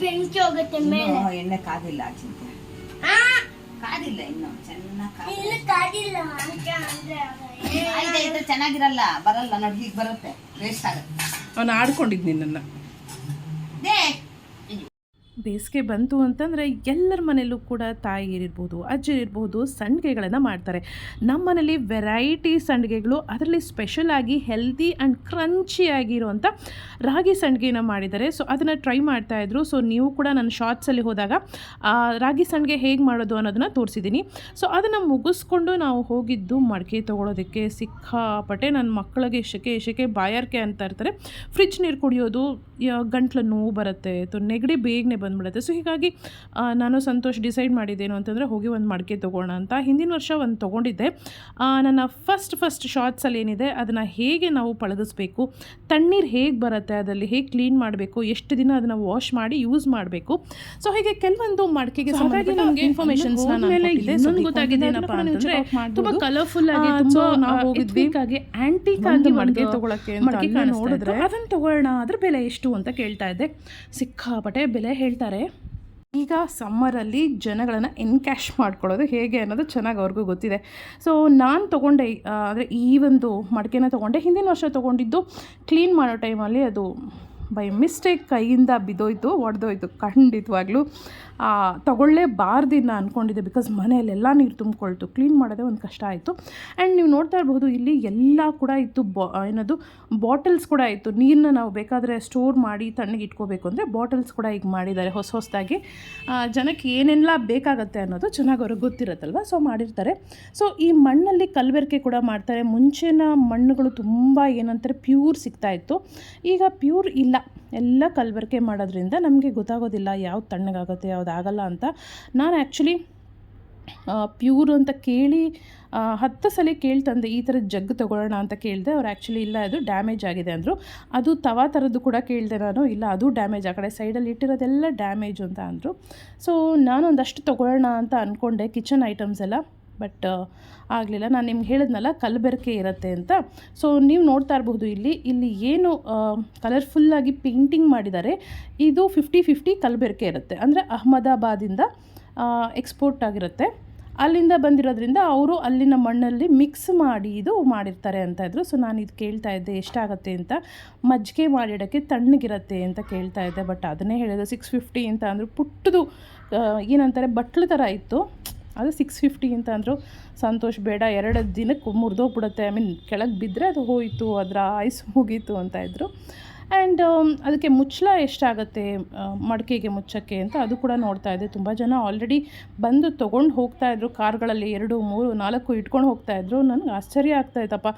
ಬೆಂಕಿ ಹೋಗುತ್ತೆ ಮೇಲೆ. ಇನ್ನೂ ಎಣ್ಣೆ ಕಾದಿಲ್ಲ ಚಿಂತೆ ಆ, ಕಾದಿಲ್ಲ ಇನ್ನು ಚೆನ್ನಾಗಿ ಇಲ್ಲಿ ಕಾದಿಲ್ಲ ಅಂತ ಅಂದ್ರೆ ಕಾಯ್ದೆ ಇದ್ರೆ ಚೆನ್ನಾಗಿರಲ್ಲ ಬರಲ್ಲ ನೋಡಿ ಹೀಗೆ ಬರುತ್ತೆ ವೇಸ್ಟ್ ಆಗುತ್ತೆ. ಅವನು ಆಡ್ಕೊಂಡಿದ್ದು ನಿನ್ನನ್ನು. ದೇ ಬೇಸಿಗೆ ಬಂತು ಅಂತಂದರೆ ಎಲ್ಲರ ಮನೆಯಲ್ಲೂ ಕೂಡ ತಾಯಿಯರಿರ್ಬೋದು ಅಜ್ಜಿರಿರ್ಬೋದು ಸಂಡಿಗೆಗಳನ್ನು ಮಾಡ್ತಾರೆ. ನಮ್ಮ ಮನೇಲಿ ವೆರೈಟಿ ಸಂಡಿಗೆಗಳು ಅದರಲ್ಲಿ ಸ್ಪೆಷಲ್ ಆಗಿ ಹೆಲ್ದಿ ಆ್ಯಂಡ್ ಕ್ರಂಚಿಯಾಗಿರುವಂಥ ರಾಗಿ ಸಂಡಿಗೆನ ಮಾಡಿದ್ದಾರೆ. ಸೊ ಅದನ್ನು ಟ್ರೈ ಮಾಡ್ತಾಯಿದ್ರು ಸೊ ನೀವು ಕೂಡ ನನ್ನ ಶಾರ್ಟ್ಸಲ್ಲಿ ಹೋದಾಗ ರಾಗಿ ಸಂಡಿಗೆ ಹೇಗೆ ಮಾಡೋದು ಅನ್ನೋದನ್ನು ತೋರಿಸಿದ್ದೀನಿ. ಸೊ ಅದನ್ನು ಮುಗಿಸ್ಕೊಂಡು ನಾವು ಹೋಗಿದ್ದು ಮಡಿಕೆ ತೊಗೊಳೋದಕ್ಕೆ ಸಿಕ್ಕಾಪಟ್ಟೆ ನನ್ನ ಮಕ್ಕಳಿಗೆ ಶೆಕೆ ಶೆಕೆ ಬಾಯಾರಿಕೆ ಅಂತ ಇರ್ತಾರೆ. ಫ್ರಿಜ್ ನೀರು ಕುಡಿಯೋದು ಗಂಟ್ಲು ನೋವು ಬರುತ್ತೆ. ಅಥವಾ ನೆಗಡಿ ಬೇಗನೆ ಬಂದ್ಬಿಡುತ್ತೆ. ಸೊ ಹೀಗಾಗಿ ನಾನು ಸಂತೋಷ್ ಡಿಸೈಡ್ ಮಾಡಿದ್ದೇನು ಅಂತಂದರೆ ಹೋಗಿ ಒಂದು ಮಡಿಕೆ ತೊಗೋಣ ಅಂತ ಹಿಂದಿನ ವರ್ಷ ಒಂದು ತೊಗೊಂಡಿದ್ದೆ. ನನ್ನ ಫಸ್ಟ್ ಫಸ್ಟ್ ಶಾರ್ಟ್ಸಲ್ಲಿ ಏನಿದೆ ಅದನ್ನು ಹೇಗೆ ನಾವು ಪಳಗಿಸ್ಬೇಕು ತಣ್ಣೀರು ಹೇಗೆ ಬರುತ್ತೆ ಅದರಲ್ಲಿ ಹೇಗೆ ಕ್ಲೀನ್ ಮಾಡಬೇಕು ಎಷ್ಟು ದಿನ ಅದನ್ನು ವಾಶ್ ಮಾಡಿ ಯೂಸ್ ಮಾಡಬೇಕು. ಸೊ ಹೀಗೆ ಕೆಲವೊಂದು ಮಡಿಕೆಗೆ ಹಾಗಾಗಿ ನಮಗೆ ಇನ್ಫಾರ್ಮೇಷನ್ಸ್ ಇನ್ನೊಂದು ಗೊತ್ತಾಗಿದೆ ಏನಪ್ಪ ಅಂತಂದರೆ ತುಂಬ ಕಲರ್ಫುಲ್ ಆಗಿ ತುಂಬ ನಾವು ಹೋಗಿದ್ವಿ. ಆಗಿ ಮಡಿಕೆ ತಗೊಳಕ್ಕೆ ಮಡಿಕೆ ನೋಡಿದ್ರೆ ಅದನ್ನು ತೊಗೊಳ್ಳೋಣ ಅದ್ರ ಬೆಲೆ ಎಷ್ಟು ಅಂತ ಕೇಳ್ತಾ ಇದ್ದೆ. ಸಿಕ್ಕಾಪಟ್ಟೆ ಬೆಲೆ ಹೇಳ್ತಾರೆ, ಈಗ ಸಮ್ಮರಲ್ಲಿ ಜನಗಳನ್ನು ಎನ್ಕ್ಯಾಶ್ ಮಾಡ್ಕೊಳ್ಳೋದು ಹೇಗೆ ಅನ್ನೋದು ಚೆನ್ನಾಗಿ ಅವ್ರಿಗೂ ಗೊತ್ತಿದೆ. ಸೊ ನಾನು ತೊಗೊಂಡೆ ಅಂದರೆ ಈ ಒಂದು ಮಡಿಕೆನ ತೊಗೊಂಡೆ, ಹಿಂದಿನ ವರ್ಷ ತೊಗೊಂಡಿದ್ದು ಕ್ಲೀನ್ ಮಾಡೋ ಟೈಮಲ್ಲಿ ಅದು ಬೈ ಮಿಸ್ಟೇಕ್ ಕೈಯಿಂದ ಬಿದ್ದೋಯ್ತು, ಒಡೆದೋಯ್ತು, ಖಂಡಿತವಾಗ್ಲೂ. ತಗೊಳ್ಳೇಬಾರ್ದಿನ್ನ ಅಂದ್ಕೊಂಡಿದ್ದೆ ಬಿಕಾಸ್ ಮನೆಯಲ್ಲೆಲ್ಲ ನೀರು ತುಂಬಿಕೊಳ್ತು. ಕ್ಲೀನ್ ಮಾಡೋದೇ ಒಂದು ಕಷ್ಟ ಆಯಿತು. ಆ್ಯಂಡ್ ನೀವು ನೋಡ್ತಾ ಇರ್ಬೋದು ಇಲ್ಲಿ ಎಲ್ಲ ಕೂಡ ಇತ್ತು ಬಾ ಏನದು ಬಾಟಲ್ಸ್ ಕೂಡ ಇತ್ತು. ನೀರನ್ನ ನಾವು ಬೇಕಾದರೆ ಸ್ಟೋರ್ ಮಾಡಿ ತಣ್ಣಗೆ ಇಟ್ಕೋಬೇಕು ಅಂದರೆ ಬಾಟಲ್ಸ್ ಕೂಡ ಈಗ ಮಾಡಿದ್ದಾರೆ ಹೊಸ ಹೊಸದಾಗಿ. ಜನಕ್ಕೆ ಏನೆಲ್ಲ ಬೇಕಾಗತ್ತೆ ಅನ್ನೋದು ಚೆನ್ನಾಗಿ ಅವ್ರಿಗೆ ಗೊತ್ತಿರುತ್ತಲ್ವ? ಸೊ ಮಾಡಿರ್ತಾರೆ. ಸೊ ಈ ಮಣ್ಣಲ್ಲಿ ಕಲಬೆರಕೆ ಕೂಡ ಮಾಡ್ತಾರೆ. ಮುಂಚಿನ ಮಣ್ಣುಗಳು ತುಂಬ ಏನಂತಾರೆ ಪ್ಯೂರ್ ಸಿಗ್ತಾ ಇತ್ತು. ಈಗ ಪ್ಯೂರ್ ಇಲ್ಲ. ಎಲ್ಲ ಕಲಬೆರಕೆ ಮಾಡೋದ್ರಿಂದ ನಮಗೆ ಗೊತ್ತಾಗೋದಿಲ್ಲ ಯಾವ್ದು ತಣ್ಣಗಾಗುತ್ತೆ, ಯಾವ್ದು ಆಗಲ್ಲ ಅಂತ ನಾನು ಆ್ಯಕ್ಚುಲಿ ಪ್ಯೂರ್ ಅಂತ ಕೇಳಿ ಹತ್ತು ಸಲ ಕೇಳ್ತಂದೆ ಈ ಥರದ ಜಗ್ ತೊಗೊಳ್ಳೋಣ ಅಂತ ಕೇಳಿದೆ ಅವ್ರು ಆ್ಯಕ್ಚುಲಿ ಇಲ್ಲ ಅದು ಡ್ಯಾಮೇಜ್ ಆಗಿದೆ ಅಂದರು ಅದು ತವಾ ಥರದ್ದು ಕೂಡ ಕೇಳಿದೆ ನಾನು ಇಲ್ಲ ಅದು ಡ್ಯಾಮೇಜ್ ಆ ಕಡೆ ಸೈಡಲ್ಲಿ ಇಟ್ಟಿರೋದೆಲ್ಲ ಡ್ಯಾಮೇಜ್ ಅಂತ ಅಂದರು ಸೊ ನಾನೊಂದಷ್ಟು ತೊಗೊಳ್ಳೋಣ ಅಂತ ಅಂದ್ಕೊಂಡೆ ಕಿಚನ್ ಐಟಮ್ಸ್ ಎಲ್ಲ ಬಟ್ ಆಗಲಿಲ್ಲ. ನಾನು ನಿಮ್ಗೆ ಹೇಳಿದ್ನಲ್ಲ, ಕಲಬೆರಕೆ ಇರುತ್ತೆ ಅಂತ. ಸೊ ನೀವು ನೋಡ್ತಾ ಇರಬಹುದು ಇಲ್ಲಿ. ಇಲ್ಲಿ ಏನು ಕಲರ್ಫುಲ್ಲಾಗಿ ಪೇಂಟಿಂಗ್ ಮಾಡಿದ್ದಾರೆ ಇದು ಫಿಫ್ಟಿ ಫಿಫ್ಟಿ ಕಲಬೆರಕೆ ಇರುತ್ತೆ. ಅಂದರೆ ಅಹಮದಾಬಾದಿಂದ ಎಕ್ಸ್ಪೋರ್ಟ್ ಆಗಿರುತ್ತೆ. ಅಲ್ಲಿಂದ ಬಂದಿರೋದ್ರಿಂದ ಅವರು ಅಲ್ಲಿನ ಮಣ್ಣಲ್ಲಿ ಮಿಕ್ಸ್ ಮಾಡಿ ಇದು ಮಾಡಿರ್ತಾರೆ ಅಂತ ಇದ್ರು. ಸೊ ನಾನು ಇದು ಕೇಳ್ತಾ ಇದ್ದೆ ಎಷ್ಟಾಗುತ್ತೆ ಅಂತ. ಮಜ್ಜಿಗೆ ಮಾಡಿಡೋಕ್ಕೆ ತಣ್ಣಗಿರುತ್ತೆ ಅಂತ ಕೇಳ್ತಾ ಇದ್ದೆ. ಬಟ್ ಅದನ್ನೇ ಹೇಳಿದೆ ಸಿಕ್ಸ್ ಫಿಫ್ಟಿ ಅಂತ ಅಂದರು. ಪುಟ್ಟದು ಏನಂತಾರೆ, ಬಟ್ಲು ಥರ ಇತ್ತು. ಅದು ಸಿಕ್ಸ್ ಫಿಫ್ಟಿ ಅಂತ ಅಂದರು. ಸಂತೋಷ್, ಬೇಡ, ಎರಡು ದಿನಕ್ಕೆ ಮುರಿದೋಗ್ಬಿಡುತ್ತೆ. ಐ ಮೀನ್ ಕೆಳಗೆ ಬಿದ್ದರೆ ಅದು ಹೋಯಿತು, ಅದರ ಐಸ್ ಮುಗೀತು ಅಂತ ಇದ್ದರು ಆ್ಯಂಡ್ ಅದಕ್ಕೆ ಮುಚ್ಚಳ ಎಷ್ಟಾಗುತ್ತೆ ಮಡಿಕೆಗೆ ಮುಚ್ಚಕ್ಕೆ ಅಂತ ಅದು ಕೂಡ ನೋಡ್ತಾ ಇದ್ದೆ. ತುಂಬ ಜನ ಆಲ್ರೆಡಿ ಬಂದು ತೊಗೊಂಡು ಹೋಗ್ತಾ ಇದ್ರು. ಕಾರ್ಗಳಲ್ಲಿ ಎರಡು, ಮೂರು, ನಾಲ್ಕು ಇಟ್ಕೊಂಡು ಹೋಗ್ತಾ ಇದ್ರು. ನನಗೆ ಆಶ್ಚರ್ಯ ಆಗ್ತಾ ಇತ್ತಪ್ಪ.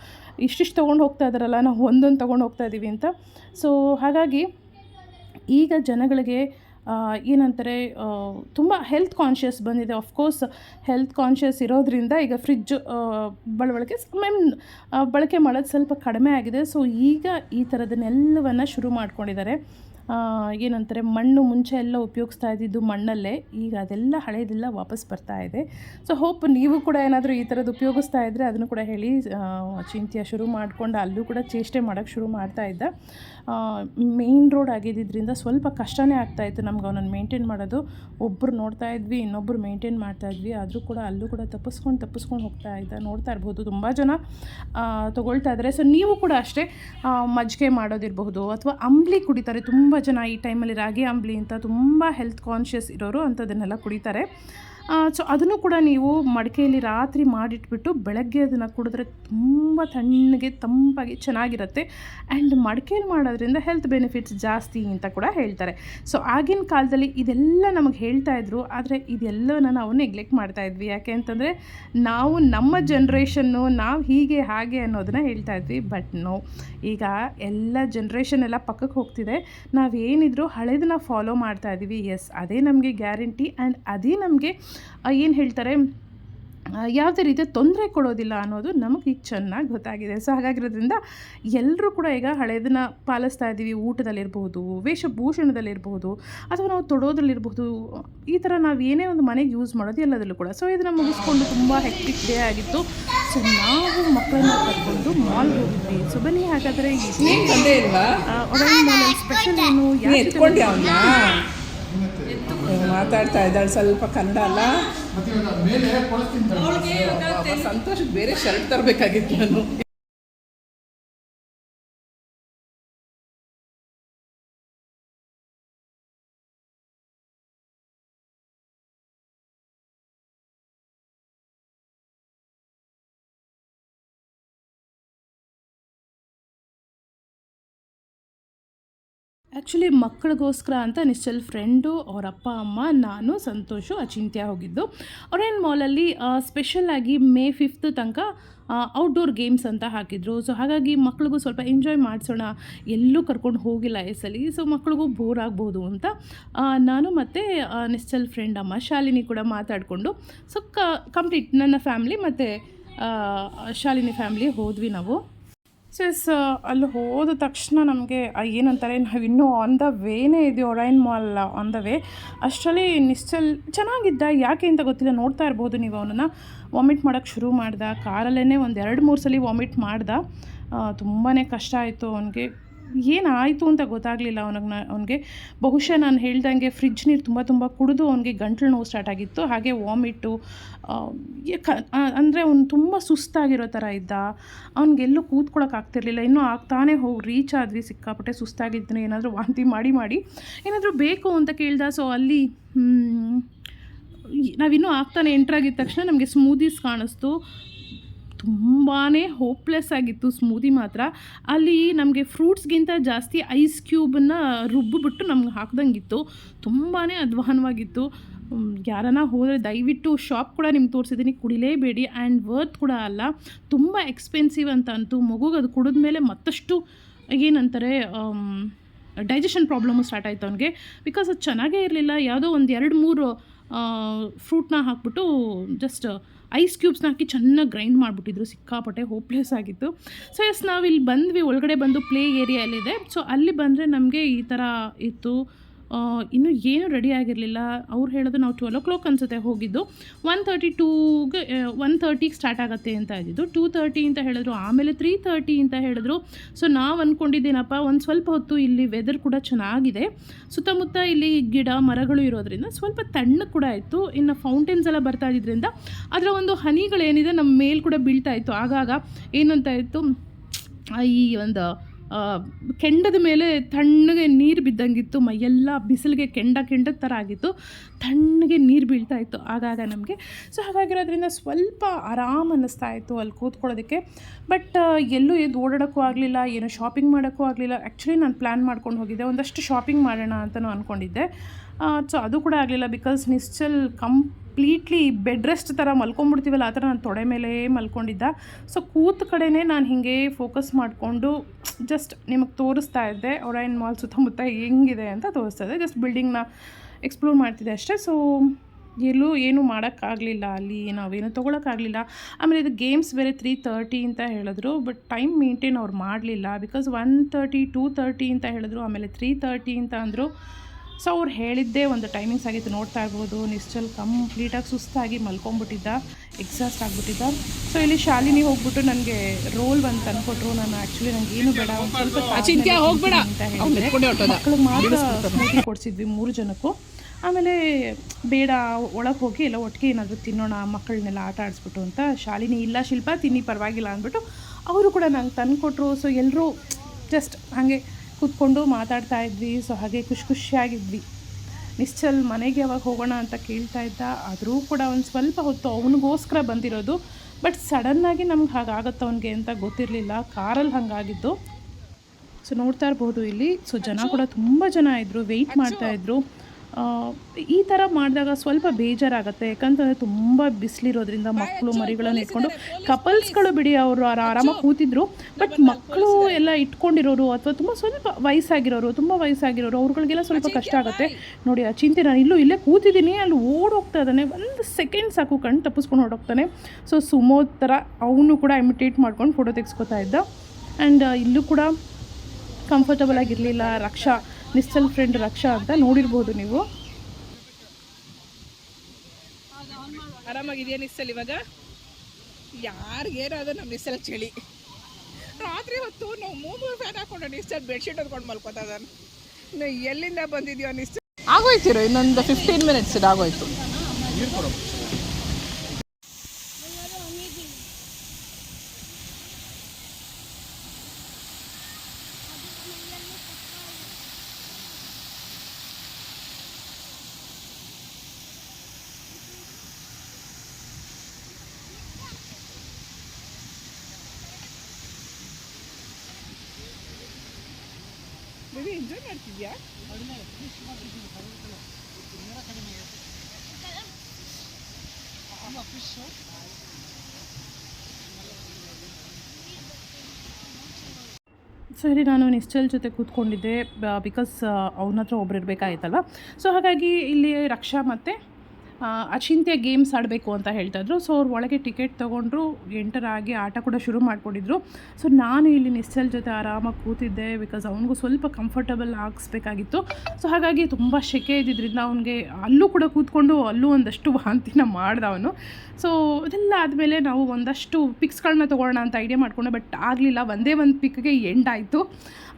ಇಷ್ಟಿಷ್ಟು ತೊಗೊಂಡು ಹೋಗ್ತಾ ಇದ್ದಾರಲ್ಲ, ನಾವು ಒಂದೊಂದು ತೊಗೊಂಡು ಹೋಗ್ತಾ ಇದ್ದೀವಿ ಅಂತ. ಸೊ ಹಾಗಾಗಿ ಈಗ ಜನಗಳಿಗೆ ಏನಂತಾರೆ ತುಂಬ ಹೆಲ್ತ್ ಕಾನ್ಷಿಯಸ್ ಬಂದಿದೆ. ಆಫ್ಕೋರ್ಸ್ ಹೆಲ್ತ್ ಕಾನ್ಷಿಯಸ್ ಇರೋದ್ರಿಂದ ಈಗ ಫ್ರಿಜ್ ಬಳಕೆ ಮೇಮ್ ಬಳಕೆ ಮಾಡೋದು ಸ್ವಲ್ಪ ಕಡಿಮೆ ಆಗಿದೆ. ಸೊ ಈಗ ಈ ಥರದನ್ನೆಲ್ಲವನ್ನು ಶುರು ಮಾಡ್ಕೊಂಡಿದ್ದಾರೆ. ಏನಂತಾರೆ, ಮಣ್ಣು ಮುಂಚೆ ಎಲ್ಲ ಉಪಯೋಗಿಸ್ತಾ ಇದ್ದಿದ್ದು ಮಣ್ಣಲ್ಲೇ, ಈಗ ಅದೆಲ್ಲ ಹಳೇದೆಲ್ಲ ವಾಪಸ್ ಬರ್ತಾ ಇದೆ. ಸೊ ಹೋಪ್ ನೀವು ಕೂಡ ಏನಾದರೂ ಈ ಥರದ್ದು ಉಪಯೋಗಿಸ್ತಾ ಇದ್ದರೆ ಅದನ್ನು ಕೂಡ ಹೇಳಿ ಚಿಂತೆಯ ಶುರು ಮಾಡಿಕೊಂಡು ಅಲ್ಲೂ ಕೂಡ ಚೇಷ್ಟೆ ಮಾಡೋಕ್ಕೆ ಶುರು ಮಾಡ್ತಾ ಇದ್ದ. ಮೇಯ್ನ್ ರೋಡ್ ಆಗಿದ್ದರಿಂದ ಸ್ವಲ್ಪ ಕಷ್ಟನೇ ಆಗ್ತಾಯಿತ್ತು ನಮ್ಗೆ ಅವನನ್ನು ಮೇಂಟೈನ್ ಮಾಡೋದು. ಒಬ್ಬರು ನೋಡ್ತಾ ಇದ್ವಿ ಇನ್ನೊಬ್ಬರು ಮೇಂಟೈನ್ ಮಾಡ್ತಾ ಇದ್ವಿ. ಆದರೂ ಕೂಡ ಅಲ್ಲೂ ಕೂಡ ತಪ್ಪಿಸ್ಕೊಂಡು ತಪ್ಪಿಸ್ಕೊಂಡು ಹೋಗ್ತಾ ಇದ್ದ. ನೋಡ್ತಾ ಇರ್ಬೋದು ತುಂಬ ಜನ. ತೊಗೊಳ್ತಾ ಇದ್ದಾರೆ ಸೊ ನೀವು ಕೂಡ ಅಷ್ಟೇ ಮಜ್ಜಿಗೆ ಮಾಡೋದಿರಬಹುದು ಅಥವಾ ಅಂಬ್ಲಿ ಕುಡಿತಾರೆ ತುಂಬ ಜನ ಈ ಟೈಮಲ್ಲಿ ರಾಗಿ ಅಂಬ್ಲಿ ಅಂತ ತುಂಬ ಹೆಲ್ತ್ ಕಾನ್ಷಿಯಸ್ ಇರೋರು ಅಂಥದ್ದನ್ನೆಲ್ಲ ಕುಡಿತಾರೆ. ಸೊ ಅದನ್ನು ಕೂಡ ನೀವು ಮಡಿಕೆಯಲ್ಲಿ ರಾತ್ರಿ ಮಾಡಿಟ್ಬಿಟ್ಟು ಬೆಳಗ್ಗೆ ಅದನ್ನು ಕುಡಿದ್ರೆ ತುಂಬ ತಣ್ಣಗೆ, ತಂಪಾಗಿ ಚೆನ್ನಾಗಿರುತ್ತೆ. ಆ್ಯಂಡ್ ಮಡಿಕೆಯಲ್ಲಿ ಮಾಡೋದ್ರಿಂದ ಹೆಲ್ತ್ ಬೆನಿಫಿಟ್ಸ್ ಜಾಸ್ತಿ ಅಂತ ಕೂಡ ಹೇಳ್ತಾರೆ. ಸೊ ಆಗಿನ ಕಾಲದಲ್ಲಿ ಇದೆಲ್ಲ ನಮಗೆ ಹೇಳ್ತಾ ಇದ್ರು. ಆದರೆ ಇದೆಲ್ಲವನ್ನ ನಾವು ನೆಗ್ಲೆಕ್ಟ್ ಮಾಡ್ತಾ ಇದ್ವಿ. ಯಾಕೆ ಅಂತಂದರೆ ನಾವು ನಮ್ಮ ಜನ್ರೇಷನ್ನು ನಾವು ಹೀಗೆ, ಹಾಗೆ ಅನ್ನೋದನ್ನ ಹೇಳ್ತಾ ಇದ್ವಿ. ಬಟ್ ನೋ ಈಗ ಎಲ್ಲ ಜನ್ರೇಷನ್ ಎಲ್ಲ ಪಕ್ಕಕ್ಕೆ ಹೋಗ್ತಿದೆ. ನಾವೇನಿದ್ರು ಹಳೇದನ್ನ ಫಾಲೋ ಮಾಡ್ತಾ ಇದ್ದೀವಿ ಎಸ್ ಅದೇ ನಮಗೆ ಗ್ಯಾರಂಟಿ ಆ್ಯಂಡ್ ಅದೇ ನಮಗೆ ಏನು ಹೇಳ್ತಾರೆ? ಯಾವುದೇ ರೀತಿಯ ತೊಂದರೆ ಕೊಡೋದಿಲ್ಲ ಅನ್ನೋದು ನಮಗೆ ಈಗ ಚೆನ್ನಾಗಿ ಗೊತ್ತಾಗಿದೆ. ಸೊ ಹಾಗಾಗಿರೋದ್ರಿಂದ ಎಲ್ಲರೂ ಕೂಡ ಈಗ ಹಳೆಯದನ್ನ ಪಾಲಿಸ್ತಾ ಇದ್ದೀವಿ. ಊಟದಲ್ಲಿರ್ಬೋದು ವೇಷಭೂಷಣದಲ್ಲಿರ್ಬೋದು ಅಥವಾ ನಾವು ತೊಡೋದ್ರಲ್ಲಿರ್ಬೋದು ಈ ಥರ ನಾವು ಏನೇ ಒಂದು ಮನೆಗೆ ಯೂಸ್ ಮಾಡೋದು ಎಲ್ಲದರಲ್ಲೂ ಕೂಡ. ಸೊ ಇದನ್ನು ಮುಗಿಸ್ಕೊಂಡು ತುಂಬ ಹೆಕ್ಟಿಕ್ ಡೇ ಆಗಿತ್ತು. ಸೊ ನಾವು ಮಕ್ಕಳನ್ನ ಕರ್ಕೊಂಡು ಮಾಲ್ ಹೋಗಿದ್ವಿ. ಸೊ ಬನ್ನಿ ಹಾಗಾದರೆ ಸ್ಪೆಷಲ್ ಏನು ನೀ ಎತ್ಕೊಂಡೆ ಅವನ್ನ ಇತ್ತು ಮಾತಾಡ್ತಾ ಇದ್ದಾಳೆ ಸ್ವಲ್ಪ ಕನ್ನಡ ಅಲ್ಲ. ಸಂತೋಷಕ್ಕೆ ಬೇರೆ ಶರ್ಟ್ ತರಬೇಕಾಗಿತ್ತು ನಾನು. ಆ್ಯಕ್ಚುಲಿ ಮಕ್ಕಳಿಗೋಸ್ಕರ ಅಂತ ನಿಶ್ಚಲ್ ಫ್ರೆಂಡು ಅವ್ರ ಅಪ್ಪ, ಅಮ್ಮ, ನಾನು, ಸಂತೋಷು, ಅಚಿಂತ್ಯ ಹೋಗಿದ್ದು. ಅವ್ರೇನು ಮಾಲಲ್ಲಿ ಸ್ಪೆಷಲಾಗಿ ಮೇ ಫಿಫ್ತ್ ತನಕ ಔಟ್ಡೋರ್ ಗೇಮ್ಸ್ ಅಂತ ಹಾಕಿದ್ರು. ಸೊ ಹಾಗಾಗಿ ಮಕ್ಳಿಗೂ ಸ್ವಲ್ಪ ಎಂಜಾಯ್ ಮಾಡಿಸೋಣ, ಎಲ್ಲೂ ಕರ್ಕೊಂಡು ಹೋಗಿಲ್ಲ ಈ ಸಲ. ಸೊ ಮಕ್ಳಿಗೂ ಬೋರ್ ಆಗ್ಬೋದು ಅಂತ ನಾನು ಮತ್ತು ನಿಶ್ಚಲ್ ಫ್ರೆಂಡ್ ಅಮ್ಮ, ಶಾಲಿನಿ ಕೂಡ ಮಾತಾಡಿಕೊಂಡು ಸೊ ಕಂಪ್ಲೀಟ್ ನನ್ನ ಫ್ಯಾಮ್ಲಿ ಮತ್ತು ಶಾಲಿನಿ ಫ್ಯಾಮ್ಲಿ ಹೋದ್ವಿ ನಾವು. ಸೊ ಎಸ್ ಅಲ್ಲಿ ಹೋದ ತಕ್ಷಣ ನಮಗೆ ಏನಂತಾರೆ, ನಾವು ಇನ್ನೂ ಆನ್ ದ ವೇನೇ ಇದೆಯೋ Orion mall on the way ಅಷ್ಟರಲ್ಲಿ ನಿಶ್ಚಲ್, ಚೆನ್ನಾಗಿದ್ದ, ಯಾಕೆ ಅಂತ ಗೊತ್ತಿಲ್ಲ, ನೋಡ್ತಾ ಇರ್ಬೋದು ನೀವು ಅವನನ್ನು. ವಾಮಿಟ್ ಮಾಡೋಕ್ಕೆ ಶುರು ಮಾಡ್ದ ಕಾರಲ್ಲೇ ಒಂದು ಎರಡು ಮೂರು ಸಲ ವಾಮಿಟ್ ಮಾಡ್ದ. ತುಂಬಾ ಕಷ್ಟ ಆಯಿತು ಅವನಿಗೆ. ಏನಾಯಿತು ಅಂತ ಗೊತ್ತಾಗಲಿಲ್ಲ ಅವನಿಗೆ ಅವನಿಗೆ. ಬಹುಶಃ ನಾನು ಹೇಳ್ದಂಗೆ ಫ್ರಿಜ್ ನೀರು ತುಂಬ ತುಂಬ ಕುಡಿದು ಅವನಿಗೆ ಗಂಟ್ಲು ನೋವು ಸ್ಟಾರ್ಟ್ ಆಗಿತ್ತು. ಹಾಗೆ ವಾಮಿಟ್ಟು ಅಂದರೆ ಅವ್ನು ತುಂಬ ಸುಸ್ತಾಗಿರೋ ಥರ ಇದ್ದ. ಅವ್ನಿಗೆಲ್ಲೂ ಕೂತ್ಕೊಳ್ಳೋಕೆ ಆಗ್ತಿರ್ಲಿಲ್ಲ. ಇನ್ನೂ ಆಗ್ತಾನೆ ಹೋಗಿ ರೀಚ್ ಆದ್ವಿ. ಸಿಕ್ಕಾಪಟ್ಟೆ ಸುಸ್ತಾಗಿದ್ದೀನಿ ಏನಾದರೂ ವಾಂತಿ ಮಾಡಿ ಮಾಡಿ. ಏನಾದರೂ ಬೇಕು ಅಂತ ಕೇಳ್ದ. ಸೊ ಅಲ್ಲಿ ನಾವಿನ್ನೂ ಆಗ್ತಾನೆ ಎಂಟ್ರಾಗಿದ್ದ ತಕ್ಷಣ ನಮಗೆ ಸ್ಮೂದೀಸ್ ಕಾಣಿಸ್ತು. ತುಂಬಾ ಹೋಪ್ಲೆಸ್ ಆಗಿತ್ತು ಸ್ಮೂದಿ ಮಾತ್ರ. ಅಲ್ಲಿ ನಮಗೆ ಫ್ರೂಟ್ಸ್ಗಿಂತ ಜಾಸ್ತಿ ಐಸ್ ಕ್ಯೂಬನ್ನು ರುಬ್ಬಿಬಿಟ್ಟು ನಮ್ಗೆ ಹಾಕ್ದಂಗಿತ್ತು. ತುಂಬಾ ಅಧ್ವಾನವಾಗಿತ್ತು. ಯಾರನ್ನ ಹೋದರೆ ದಯವಿಟ್ಟು ಶಾಪ್ ಕೂಡ ನಿಮ್ಗೆ ತೋರಿಸಿದ್ದೀನಿ ಕುಡಿಲೇಬೇಡಿ ಆ್ಯಂಡ್ ವರ್ತ್ ಕೂಡ ಅಲ್ಲ. ತುಂಬ ಎಕ್ಸ್ಪೆನ್ಸಿವ್ ಅಂತ ಅಂತು. ಮಗುಗೆ ಅದು ಕುಡಿದ್ಮೇಲೆ ಮತ್ತಷ್ಟು ಏನಂತಾರೆ ಡೈಜೆಷನ್ ಪ್ರಾಬ್ಲಮ್ಮು ಸ್ಟಾರ್ಟ್ ಆಯಿತು ಅವನಿಗೆ. ಬಿಕಾಸ್ ಅದು ಚೆನ್ನಾಗೇ ಇರಲಿಲ್ಲ. ಯಾವುದೋ ಒಂದು ಎರಡು ಮೂರು ಫ್ರೂಟ್ನ ಹಾಕ್ಬಿಟ್ಟು ಜಸ್ಟ್ ಐಸ್ ಕ್ಯೂಬ್ಸ್ನ ಹಾಕಿ ಚೆನ್ನಾಗಿ ಗ್ರೈಂಡ್ ಮಾಡಿಬಿಟ್ಟಿದ್ರು. ಸಿಕ್ಕಾಪಟ್ಟೆ ಹೋಪ್ಲೆಸ್ ಆಗಿತ್ತು. ಸೊ ಎಸ್ ನಾವು ಇಲ್ಲಿ ಬಂದ್ವಿ. ಒಳಗಡೆ ಬಂದು ಪ್ಲೇ ಏರಿಯಲ್ಲಿದೆ ಸೊ ಅಲ್ಲಿ ಬಂದರೆ ನಮಗೆ ಈ ಥರ ಇತ್ತು. ಇನ್ನೂ ಏನು ರೆಡಿ ಆಗಿರಲಿಲ್ಲ. ಅವ್ರು ಹೇಳೋದು ನಾವು ಟ್ವೆಲ್ ಓ ಕ್ಲಾಕ್ ಅನ್ಸುತ್ತೆ ಹೋಗಿದ್ದು. ಒನ್ ತರ್ಟಿ ಟೂಗೆ ಒನ್ ತರ್ಟಿಗೆ ಸ್ಟಾರ್ಟ್ ಆಗುತ್ತೆ ಅಂತ ಇದ್ದಿದ್ದು. ಟೂ ತರ್ಟಿ ಅಂತ ಹೇಳಿದ್ರು, ಆಮೇಲೆ ತ್ರೀ ತರ್ಟಿ ಅಂತ ಹೇಳಿದ್ರು. ಸೊ ನಾವು ಅಂದ್ಕೊಂಡಿದ್ದೇನಪ್ಪ ಒಂದು ಸ್ವಲ್ಪ ಹೊತ್ತು ಇಲ್ಲಿ ವೆದರ್ ಕೂಡ ಚೆನ್ನಾಗಿದೆ. ಸುತ್ತಮುತ್ತ ಇಲ್ಲಿ ಗಿಡ, ಮರಗಳು ಇರೋದ್ರಿಂದ ಸ್ವಲ್ಪ ತಣ್ಣಗೆ ಕೂಡ ಇತ್ತು. ಇನ್ನು ಫೌಂಟೇನ್ಸ್ ಎಲ್ಲ ಬರ್ತಾ ಇದ್ದಿದ್ರಿಂದ ಅದರ ಒಂದು ಹನಿಗಳೇನಿದೆ ನಮ್ಮ ಮೇಲ್ ಕೂಡ ಬೀಳ್ತಾ ಇತ್ತು. ಆಗಾಗ ಏನಂತ ಇತ್ತು, ಈ ಒಂದು ಕೆಂಡದ ಮೇಲೆ ತಣ್ಣಗೆ ನೀರು ಬಿದ್ದಂಗಿತ್ತು, ಮೈಯೆಲ್ಲ ಬಿಸಿಲಿಗೆ ಕೆಂಡ ಕೆಂಡದ ಥರ ಆಗಿತ್ತು, ತಣ್ಣಗೆ ನೀರು ಬೀಳ್ತಾ ಇತ್ತು ಆಗಾಗ ನಮಗೆ. ಸೊ ಹಾಗಾಗಿರೋದ್ರಿಂದ ಸ್ವಲ್ಪ ಆರಾಮ್ ಅನ್ನಿಸ್ತಾ ಇತ್ತು ಅಲ್ಲಿ ಕೂತ್ಕೊಳ್ಳೋದಕ್ಕೆ. ಬಟ್ ಎಲ್ಲೂ ಎದ್ದು ಓಡಾಡೋಕ್ಕೂ ಆಗಲಿಲ್ಲ, ಏನು ಶಾಪಿಂಗ್ ಮಾಡೋಕ್ಕೂ ಆಗಲಿಲ್ಲ. ಆ್ಯಕ್ಚುಲಿ ನಾನು ಪ್ಲ್ಯಾನ್ ಮಾಡ್ಕೊಂಡು ಹೋಗಿದ್ದೆ. ಒಂದಷ್ಟು ಶಾಪಿಂಗ್ ಮಾಡೋಣ ಅಂತಲೂ ಅಂದ್ಕೊಂಡಿದ್ದೆ ಸೊ ಅದು ಕೂಡ ಆಗಲಿಲ್ಲ because Nischal completely bed rest ಥರ ಮಲ್ಕೊಂಡ್ಬಿಡ್ತೀವಲ್ಲ, ಆ ಥರ ನಾನು ತೊಡೆ ಮೇಲೆ ಮಲ್ಕೊಂಡಿದ್ದ. ಸೊ ಕೂತ ಕಡೆನೇ ನಾನು ಹೀಗೆ ಫೋಕಸ್ ಮಾಡಿಕೊಂಡು ಜಸ್ಟ್ ನಿಮಗೆ ತೋರಿಸ್ತಾ ಇದ್ದೆ ಒರೈನ್ ಮಾಲ್ ಸುತ್ತಮುತ್ತ ಹೆಂಗಿದೆ ಅಂತ ತೋರಿಸ್ತಾ ಇದ್ದೆ. ಜಸ್ಟ್ ಬಿಲ್ಡಿಂಗ್ನ ಎಕ್ಸ್ಪ್ಲೋರ್ ಮಾಡ್ತಿದ್ದೆ ಅಷ್ಟೇ. ಸೊ ಎಲ್ಲೂ ಏನೂ ಮಾಡೋಕ್ಕಾಗಲಿಲ್ಲ ಅಲ್ಲಿ, ನಾವೇನು ತೊಗೊಳಕ್ಕಾಗಲಿಲ್ಲ. ಆಮೇಲೆ ಇದು ಗೇಮ್ಸ್ ಬೇರೆ ತ್ರೀ ತರ್ಟಿ ಅಂತ ಹೇಳಿದ್ರು ಬಟ್ ಟೈಮ್ ಮೇಂಟೈನ್ ಅವ್ರು ಮಾಡಲಿಲ್ಲ. Because one thirty two thirty ಅಂತ ಹೇಳಿದ್ರು, ಆಮೇಲೆ ತ್ರೀ ತರ್ಟಿ ಅಂತ ಅಂದರು. ಸೊ ಅವ್ರು ಹೇಳಿದ್ದೇ ಒಂದು ಟೈಮಿಂಗ್ಸ್ ಆಗಿತ್ತು. ನೋಡ್ತಾ ಇರ್ಬೋದು ನಿಶ್ಚಲ್ ಕಂಪ್ಲೀಟಾಗಿ ಸುಸ್ತಾಗಿ ಮಲ್ಕೊಂಬಿಟ್ಟಿದ್ದ ಎಕ್ಸಾಸ್ಟ್ ಆಗಿಬಿಟ್ಟಿದ್ದ. ಸೊ ಇಲ್ಲಿ ಶಾಲಿನಿ ಹೋಗ್ಬಿಟ್ಟು ನನಗೆ ರೋಲ್ ಒಂದು ತಂದುಕೊಟ್ರು. ನಾನು ಆ್ಯಕ್ಚುಲಿ ನನಗೆ ಏನು ಬೇಡ ಒಂದು ಸ್ವಲ್ಪ ಅಚಿಂತ್ಯ ಹೋಗ್ಬೇಡ. ಅಂತ ಹೇಳಿದೆ. ಮಕ್ಳಿಗೆ ಮಾತ್ರ ಸ್ಮೂತಿ ಕೊಡಿಸಿದ್ವಿ ಮೂರು ಜನಕ್ಕೂ. ಆಮೇಲೆ ಬೇಡ ಒಳಗೆ ಹೋಗಿ ಎಲ್ಲ ಒಟ್ಟಿಗೆ ಏನಾದರೂ ತಿನ್ನೋಣ ಮಕ್ಕಳನ್ನೆಲ್ಲ ಆಟ ಆಡಿಸ್ಬಿಟ್ಟು ಅಂತ ಶಾಲಿನಿ ಇಲ್ಲ ಶಿಲ್ಪ ತಿನ್ನಿ ಪರವಾಗಿಲ್ಲ ಅಂದ್ಬಿಟ್ಟು ಅವರು ಕೂಡ ನಂಗೆ ತಂದುಕೊಟ್ರು. ಸೊ ಎಲ್ಲರೂ ಜಸ್ಟ್ ಹಾಗೆ ಕೂತ್ಕೊಂಡು ಮಾತಾಡ್ತಾ ಇದ್ವಿ. ಸೊ ಹಾಗೆ ಖುಷಿ ಖುಷಿಯಾಗಿದ್ವಿ. ನಿಶ್ಚಲ್ ಮನೆಗೆ ಯಾವಾಗ ಹೋಗೋಣ ಅಂತ ಕೇಳ್ತಾ ಇದ್ದ. ಆದರೂ ಕೂಡ ಒಂದು ಸ್ವಲ್ಪ ಹೊತ್ತು ಅವನಿಗೋಸ್ಕರ ಬಂದಿರೋದು. ಬಟ್ ಸಡನ್ನಾಗಿ ನಮ್ಗೆ ಹಾಗಾಗತ್ತೆ ಅವನಿಗೆ ಅಂತ ಗೊತ್ತಿರಲಿಲ್ಲ. ಕಾರಲ್ಲಿ ಹಂಗಾಗಿದ್ದು. ಸೊ ನೋಡ್ತಾ ಇರ್ಬೋದು ಇಲ್ಲಿ. ಸೊ ಜನ ಕೂಡ ತುಂಬ ಜನ ಇದ್ದರು ವೆಯ್ಟ್ ಮಾಡ್ತಾ ಇದ್ರು. ಆ, ಈ ಥರ ಮಾಡಿದಾಗ ಸ್ವಲ್ಪ ಬೇಜಾರಾಗುತ್ತೆ. ಯಾಕಂತಂದರೆ ತುಂಬ ಬಿಸಿಲಿರೋದ್ರಿಂದ ಮಕ್ಕಳು ಮರಿಗಳನ್ನು ಇಟ್ಕೊಂಡು ಕಪಲ್ಸ್ಗಳು ಬಿಡಿ ಅವರು ಆರಾಮಾಗಿ ಕೂತಿದ್ರು. ಬಟ್ ಮಕ್ಕಳು ಎಲ್ಲ ಇಟ್ಕೊಂಡಿರೋರು ಅಥವಾ ತುಂಬ ಸ್ವಲ್ಪ ವಯಸ್ಸಾಗಿರೋರು ತುಂಬ ವಯಸ್ಸಾಗಿರೋರು ಅವ್ರುಗಳಿಗೆಲ್ಲ ಸ್ವಲ್ಪ ಕಷ್ಟ ಆಗುತ್ತೆ. ನೋಡಿ ಆ ಚಿಂತೆ ನಾನು ಇಲ್ಲೂ ಇಲ್ಲೇ ಕೂತಿದ್ದೀನಿ ಅಲ್ಲಿ ಓಡೋಗ್ತಾ ಇದ್ದಾನೆ. ಒಂದು ಸೆಕೆಂಡ್ ಸಾಕು ಕಣ್ಣು ತಪ್ಪಿಸ್ಕೊಂಡು ಓಡೋಗ್ತಾನೆ ಸೊ ಸುಮೋ ಥರ ಅವನು ಕೂಡ ಇಮಿಟೇಟ್ ಮಾಡ್ಕೊಂಡು ಫೋಟೋ ತೆಗೆಸ್ಕೊತಾ ಇದ್ದ. ಆ್ಯಂಡ್ ಇಲ್ಲೂ ಕೂಡ ಕಂಫರ್ಟಬಲ್ ಆಗಿರಲಿಲ್ಲ ರಕ್ಷಾ. ನಿಶ್ಚಲ್ ಫ್ರೆಂಡ್ ರಕ್ಷಾ ಅಂತ ನೋಡಿರ್ಬೋದು ನೀವು. ಆರಾಮಾಗಿದೆಯಾ ನಿಸ್ಸಲ್ ಇವಾಗ? ಯಾರಿಗೇನಾದ್ರೂ ನಮ್ಮ ನಿಸ್ಸಲ್ ಚಳಿ. ರಾತ್ರಿ ಹೊತ್ತು ನಾವು ಮೂರು ಫ್ಯಾನ್ ಹಾಕೊಂಡು ನಿಸ್ಸಲ್ ಬೆಡ್ಶೀಟ್ ಹೊತ್ಕೊಂಡು ಮಲ್ಕೋತಾ ಇದ್ದಾನೆ ಇನ್ನು ಎಲ್ಲಿಂದ ಬಂದಿದ್ಯೋ ನಿಸ್ಸಲ್. ಆಗೋಯ್ತಿರೋ ಇನ್ನೊಂದು ಫಿಫ್ಟೀನ್ ಮಿನಿಟ್ಸ್ ಆಗೋಯ್ತು. ಎಂಜಾಯ್ ಮಾಡ್ತಿದ್ಯಾ? ಸರಿ, ನಾನು ನಿಶ್ಚಲ್ ಜೊತೆ ಕೂತ್ಕೊಂಡಿದ್ದೆ ಬಿಕಾಸ್ ಅವನ ಹತ್ರ ಒಬ್ರು ಇರಬೇಕಾಯ್ತಲ್ವ? ಸೊ ಹಾಗಾಗಿ ಇಲ್ಲಿ ರಕ್ಷಾ ಮತ್ತು ಅಚಿಂತ್ಯ ಗೇಮ್ಸ್ ಆಡಬೇಕು ಅಂತ ಹೇಳ್ತಾಯಿದ್ರು ಸೊ ಅವ್ರ ಒಳಗೆ ಟಿಕೆಟ್ ತೊಗೊಂಡ್ರು ಆಗಿ ಆಟ ಕೂಡ ಶುರು ಮಾಡಿಕೊಂಡಿದ್ರು. ಸೊ ನಾನು ಇಲ್ಲಿ ನಿಶ್ಚಲ್ ಜೊತೆ ಆರಾಮಾಗಿ ಕೂತಿದ್ದೆ ಬಿಕಾಸ್ ಅವನಿಗೂ ಸ್ವಲ್ಪ ಕಂಫರ್ಟಬಲ್ ಆಗಿಸ್ಬೇಕಾಗಿತ್ತು. ಸೊ ಹಾಗಾಗಿ ತುಂಬ ಶೆಕೆ ಇದ್ದಿದ್ದರಿಂದ ಅವನಿಗೆ ಅಲ್ಲೂ ಕೂಡ ಕೂತ್ಕೊಂಡು ಅಲ್ಲೂ ಒಂದಷ್ಟು ವಾಂತಿನ ಮಾಡ್ದ ಅವನು. ಸೊ ಅದೆಲ್ಲ ಆದಮೇಲೆ ನಾವು ಒಂದಷ್ಟು ಪಿಕ್ಸ್ಗಳನ್ನ ತೊಗೊಳ್ಳೋಣ ಅಂತ ಐಡಿಯಾ ಮಾಡಿಕೊಂಡೆ ಬಟ್ ಆಗಲಿಲ್ಲ. ಒಂದೇ ಒಂದು ಪಿಕ್ಗೆ ಎಂಡ್ ಆಯಿತು.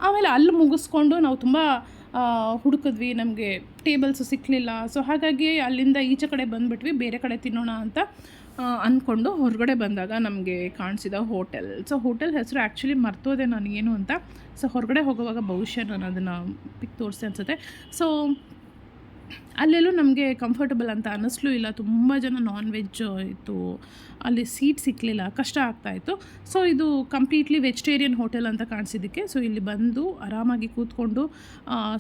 ಆಮೇಲೆ ಅಲ್ಲಿ ಮುಗಿಸ್ಕೊಂಡು ನಾವು ತುಂಬ ಹುಡುಕಿದ್ವಿ, ನಮಗೆ ಟೇಬಲ್ಸು ಸಿಕ್ಕಲಿಲ್ಲ ಸೊ ಹಾಗಾಗಿ ಅಲ್ಲಿಂದ ಈಚೆ ಕಡೆ ಬಂದುಬಿಟ್ವಿ, ಬೇರೆ ಕಡೆ ತಿನ್ನೋಣ ಅಂತ ಅಂದ್ಕೊಂಡು ಹೊರಗಡೆ ಬಂದಾಗ ನಮಗೆ ಕಾಣಿಸಿದ ಹೋಟೆಲ್. ಸೊ ಹೋಟೆಲ್ ಹೆಸರು ಆ್ಯಕ್ಚುಲಿ ಮರ್ತೋದೆ ಏನು ಅಂತ. ಸೊ ಹೊರಗಡೆ ಹೋಗುವಾಗ ಬಹುಶಃ ನಾನು ಅದನ್ನು ಪಿಕ್ ತೋರಿಸಿ ಅನಿಸುತ್ತೆ. ಸೊ ಅಲ್ಲೆಲ್ಲೂ ನಮಗೆ ಕಂಫರ್ಟಬಲ್ ಅಂತ ಅನ್ನಿಸ್ಲೂ ಇಲ್ಲ. ತುಂಬ ಜನ ನಾನ್ ವೆಜ್ ಇತ್ತು. ಅಲ್ಲಿ ಸೀಟ್ ಸಿಕ್ಕಲಿಲ್ಲ ಕಷ್ಟ ಆಗ್ತಾಯಿತ್ತು ಸೊ ಇದು ಕಂಪ್ಲೀಟ್ಲಿ ವೆಜಿಟೇರಿಯನ್ ಹೋಟೆಲ್ ಅಂತ ಕಾಣಿಸಿದ್ದಕ್ಕೆ. ಸೊ ಇಲ್ಲಿ ಬಂದು ಆರಾಮಾಗಿ ಕೂತ್ಕೊಂಡು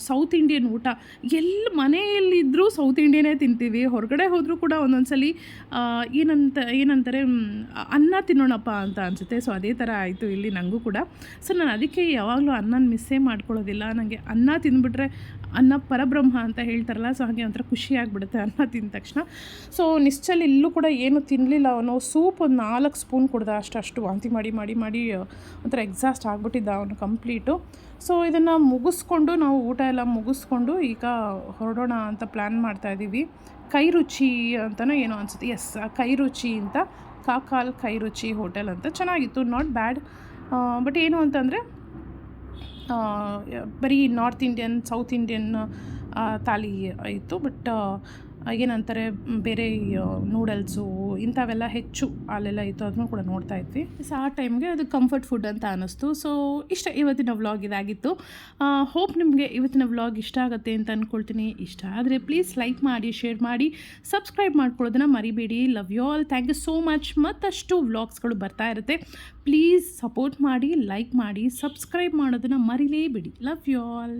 ಸೌತ್ ಇಂಡಿಯನ್ ಊಟ. ಎಲ್ಲಿ ಮನೆಯಲ್ಲಿದ್ದರೂ ಸೌತ್ ಇಂಡಿಯನೇ ತಿಂತೀವಿ. ಹೊರಗಡೆ ಹೋದರೂ ಕೂಡ ಒಂದೊಂದು ಸಲ ಏನಂತ, ಏನಂತಾರೆ ಅನ್ನ ತಿನ್ನೋಣಪ್ಪ ಅಂತ ಅನಿಸುತ್ತೆ. ಸೊ ಅದೇ ಥರ ಆಯಿತು ಇಲ್ಲಿ ನನಗೂ ಕೂಡ. ಸೊ ನಾನು ಅದಕ್ಕೆ ಯಾವಾಗಲೂ ಅನ್ನನ ಮಿಸ್ಸೇ ಮಾಡ್ಕೊಳ್ಳೋದಿಲ್ಲ. ನನಗೆ ಅನ್ನ ತಿಂದ್ಬಿಟ್ರೆ ಅನ್ನ ಪರಬ್ರಹ್ಮ ಅಂತ ಹೇಳ್ತಾರಲ್ಲ, ಸೊ, ಹಾಗೆ ಒಂಥರ ಖುಷಿ ಆಗಿಬಿಡುತ್ತೆ ಅನ್ನ ತಿಂದ ತಕ್ಷಣ. ಸೊ ನಿಶ್ಚಲ್ ಇಲ್ಲೂ ಕೂಡ ಏನು ತಿನ್ನಲಿಲ್ಲ ಅವನು ಸೂಪ್ ಒಂದು ನಾಲ್ಕು ಸ್ಪೂನ್ ಕುಡ್ದ ಅಷ್ಟು ಅಷ್ಟು ವಾಂತಿ ಮಾಡಿ ಮಾಡಿ ಮಾಡಿ ಒಂಥರ ಎಕ್ಸಾಸ್ಟ್ ಆಗಿಬಿಟ್ಟಿದ್ದ ಅವನು ಕಂಪ್ಲೀಟು ಸೊ ಇದನ್ನು ಮುಗಿಸ್ಕೊಂಡು ನಾವು ಊಟ ಎಲ್ಲ ಮುಗಿಸ್ಕೊಂಡು ಈಗ ಹೊರಡೋಣ ಅಂತ ಪ್ಲ್ಯಾನ್ ಮಾಡ್ತಾ ಇದ್ದೀವಿ ಕೈ ರುಚಿ ಅಂತಲೂ ಏನೋ ಅನಿಸುತ್ತೆ. ಎಸ್ ಕೈ ರುಚಿ ಅಂತ, ಕಾಕಾಲ್ ಕೈ ರುಚಿ ಹೋಟೆಲ್ ಅಂತ ಚೆನ್ನಾಗಿತ್ತು. ನಾಟ್ ಬ್ಯಾಡ್ ಬಟ್ ಏನು ಅಂತಂದರೆ ಬರೀ north Indian south Indian thali ಇತ್ತು ಬಟ್ ಏನಂತಾರೆ, ಬೇರೆ ನೂಡಲ್ಸು ಇಂಥವೆಲ್ಲ ಹೆಚ್ಚು ಅಲ್ಲೆಲ್ಲ ಇತ್ತು ಅದನ್ನು ಕೂಡ ನೋಡ್ತಾ ಇದ್ವಿ. ಸೊ ಆ ಟೈಮ್ಗೆ ಅದು ಕಂಫರ್ಟ್ ಫುಡ್ ಅಂತ ಅನ್ನಿಸ್ತು. ಸೊ ಇಷ್ಟ ಇವತ್ತಿನ ವ್ಲಾಗ್ ಇದಾಗಿತ್ತು. ಹೋಪ್ ನಿಮಗೆ ಇವತ್ತಿನ ವ್ಲಾಗ್ ಇಷ್ಟ ಆಗುತ್ತೆ ಅಂತ ಅಂದ್ಕೊಳ್ತೀನಿ ಇಷ್ಟ ಆದರೆ ಪ್ಲೀಸ್ ಲೈಕ್ ಮಾಡಿ ಶೇರ್ ಮಾಡಿ ಸಬ್ಸ್ಕ್ರೈಬ್ ಮಾಡ್ಕೊಳ್ಳೋದನ್ನ ಮರಿಬೇಡಿ. Love you all thank you so much ಮತ್ತಷ್ಟು ವ್ಲಾಗ್ಸ್ಗಳು ಬರ್ತಾ ಇರುತ್ತೆ. ಪ್ಲೀಸ್ ಸಪೋರ್ಟ್ ಮಾಡಿ ಲೈಕ್ ಮಾಡಿ ಸಬ್ಸ್ಕ್ರೈಬ್ ಮಾಡೋದನ್ನು ಮರಿಲೇಬೇಡಿ. Love you all